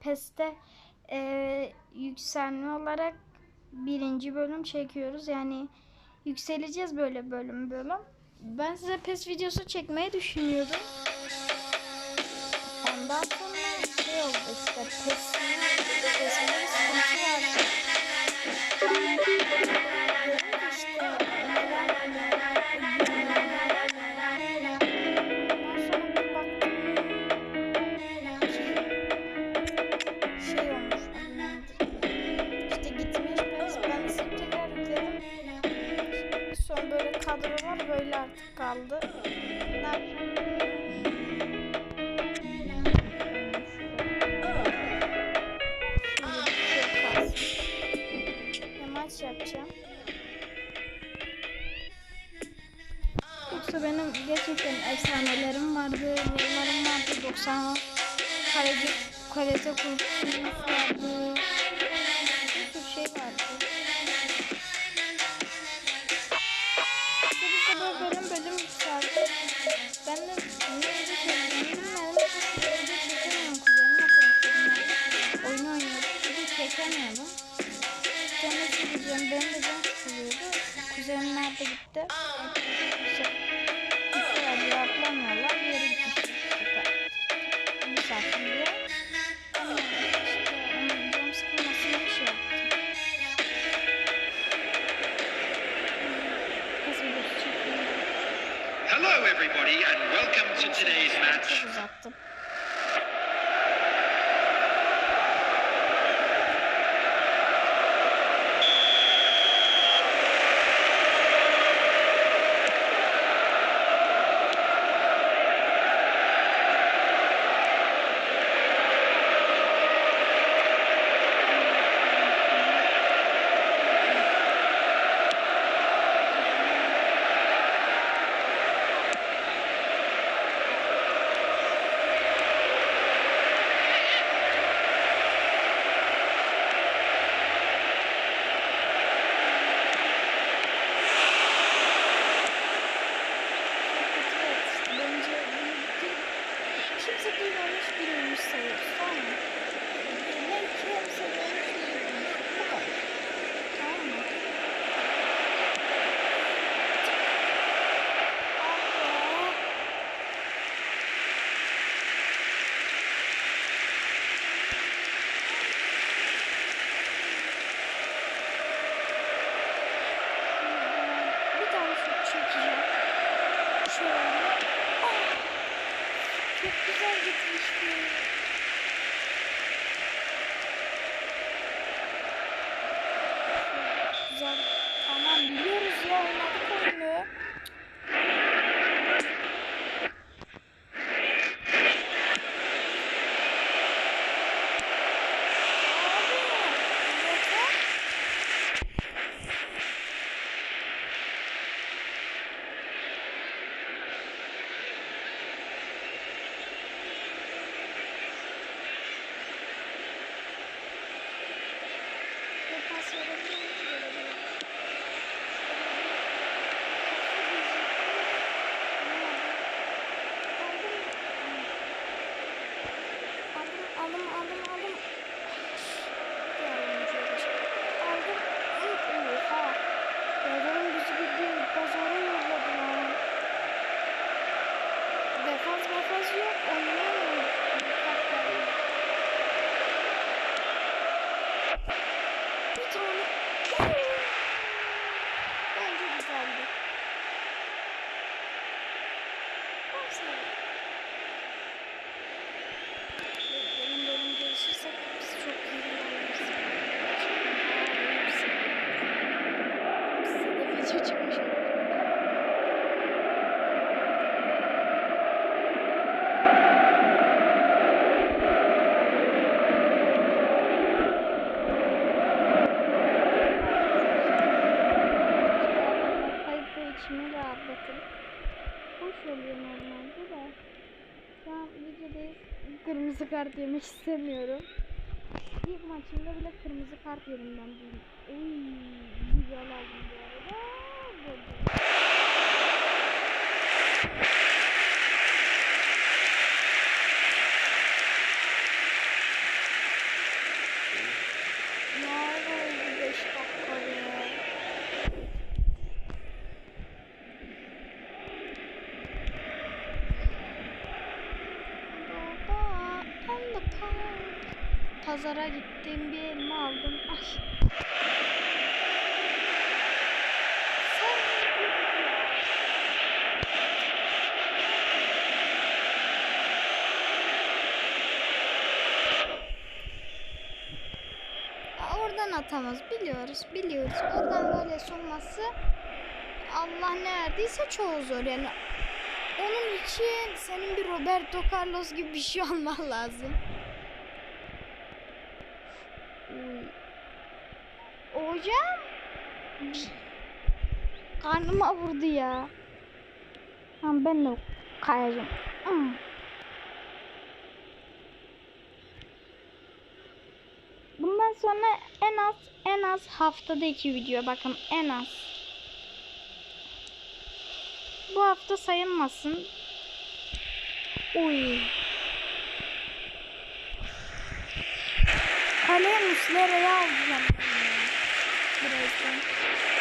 PES'te e, yükselme olarak birinci bölüm çekiyoruz. Yani yükseleceğiz böyle bölüm bölüm. Ben size PES videosu çekmeyi düşünüyordum. Ondan sonra şey oldu işte PES'in PES'in sıkıntı var. Sonra kaleci, kaleci kurtulmuş. bir olmuş bir ölmüş mı? Hem iki düştü. kart yemek istemiyorum. İlk maçımda bile kırmızı kart yedim ben. Oy, güzel aldım bu arada. Böyle. Pazara gittim bir elma aldım. Ay. Oradan atamaz biliyoruz biliyoruz. Oradan gol olması Allah ne verdiyse çoğu zor yani. Onun için senin bir Roberto Carlos gibi bir şey olman lazım. Hocam. Karnıma vurdu ya. Tamam ben de kayacağım. Hmm. Bundan sonra en az en az haftada iki video bakın en az. Bu hafta sayılmasın. Uy. Muslera'yı alacağım. Birazdan.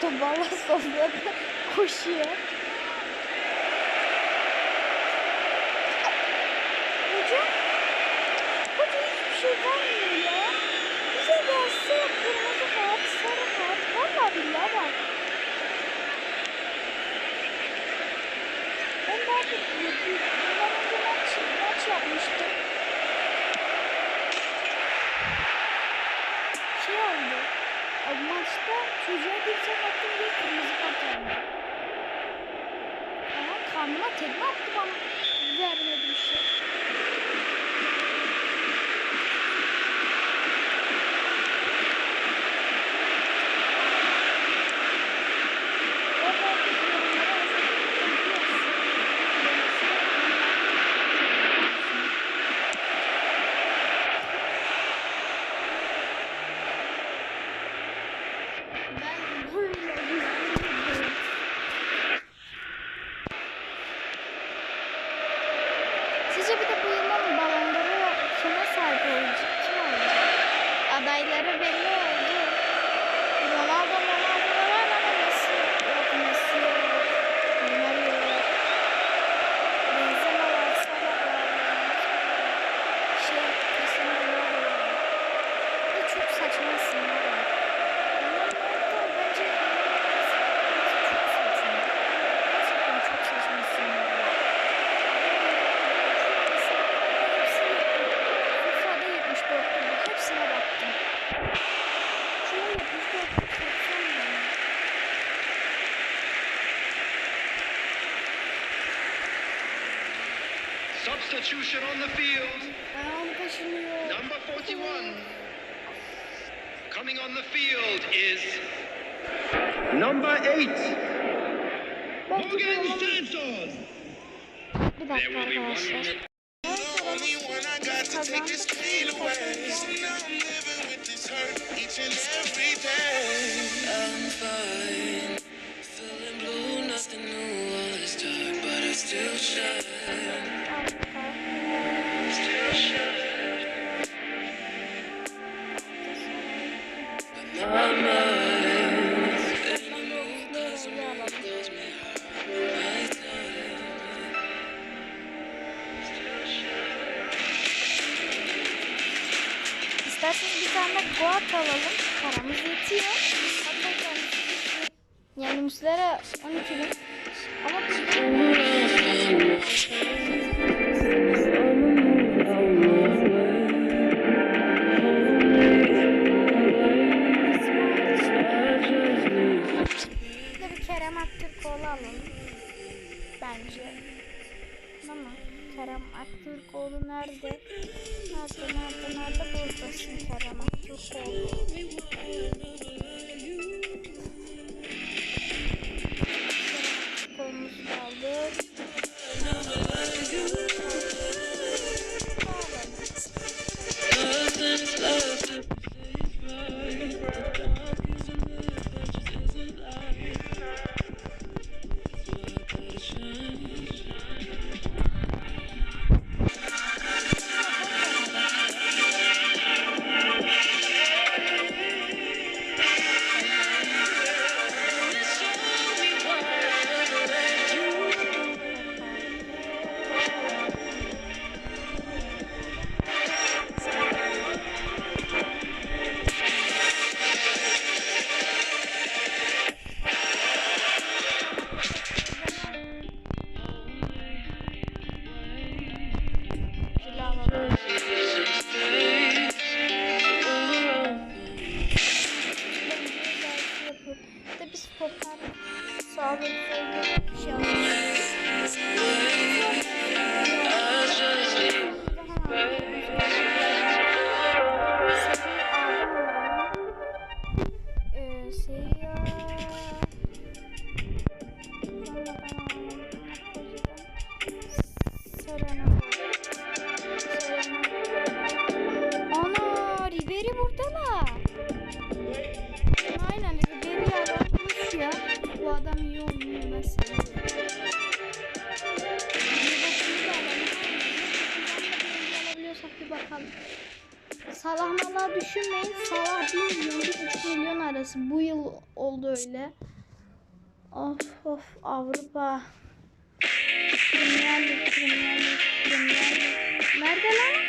Bala sonra koşuyor. Hocam, hoca hiçbir şey vermiyor ya. Bize gelse kırmızı kart, sarı kart. Valla billahi bak. Ben daha bir, bir, bir, bundan önce maç, maç yapmıştım. Şey oldu. O maçta çocuğa dirsek attım diye kırmızı kart verdi. Ama karnıma tekme attı bana. Vermedi bir şey. Substitution on the field. Number 41. Coming on the field is number 8. Morgan Stanton. There will be one only I got to take this pain away. Now I'm living with this hurt each and Ölümsüzlere 12 bin. Ama bu düşünmeyin. Salah 1 milyon 3 milyon arası. Bu yıl oldu öyle. Of of Avrupa. Premier Lig, Premier Nerede lan?